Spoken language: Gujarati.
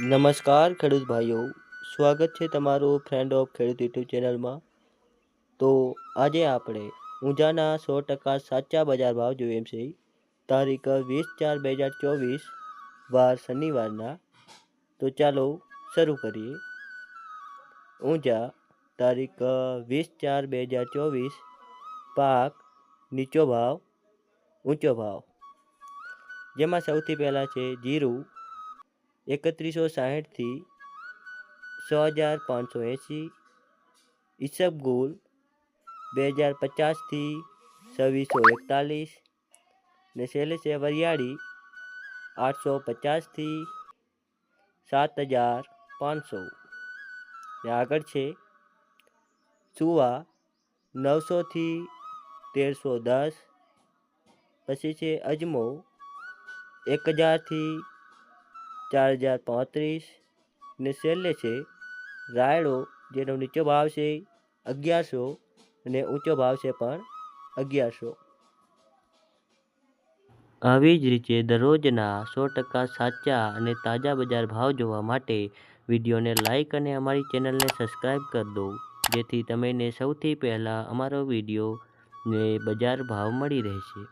નમસ્કાર, ખેડૂત ભાઈઓ. સ્વાગત છે તમારું ફ્રેન્ડ ઓફ ખેડૂત યુટ્યુબ ચેનલમાં. તો આજે આપણે ઊંઝાના સો ટકા સાચા બજાર ભાવ જોઈએ છે. તારીખ વીસ ચાર બે હજાર ચોવીસ, વાર શનિવારના. તો ચાલો શરૂ કરીએ. ઊંઝા, તારીખ વીસ ચાર બે હજાર ચોવીસ, પાક નીચો ભાવ, ઊંચો ભાવ. જેમાં સૌથી પહેલાં છે જીરું. એકત્રીસો સાહીઠથી છ હજાર પાંચસો એંસી ઈસબગુલ બે હજાર પચાસથી છવ્વીસો એકતાલીસ. ને છેલ્લે છે વરિયાળી આઠસો પચાસથી સાત હજાર પાંચસો. ને આગળ છે સુવા નવસોથી તેરસો દસ. પછી છે અજમો એક હજારથી ચાર હજાર પાંત્રીસ ને છેલ્લે છે રાયડો, જેનો નીચો ભાવ છે અગિયારસો અને ઊંચો ભાવ છે પણ અગિયારસો. આવી જ રીતે દરરોજના સો ટકા સાચા અને તાજા બજાર ભાવ જોવા માટે વિડીયોને લાઇક અને અમારી ચેનલને સબસ્ક્રાઈબ કરી દો, જેથી તમને સૌથી પહેલાં અમારો વીડિયો ને બજાર ભાવ મળી રહેશે.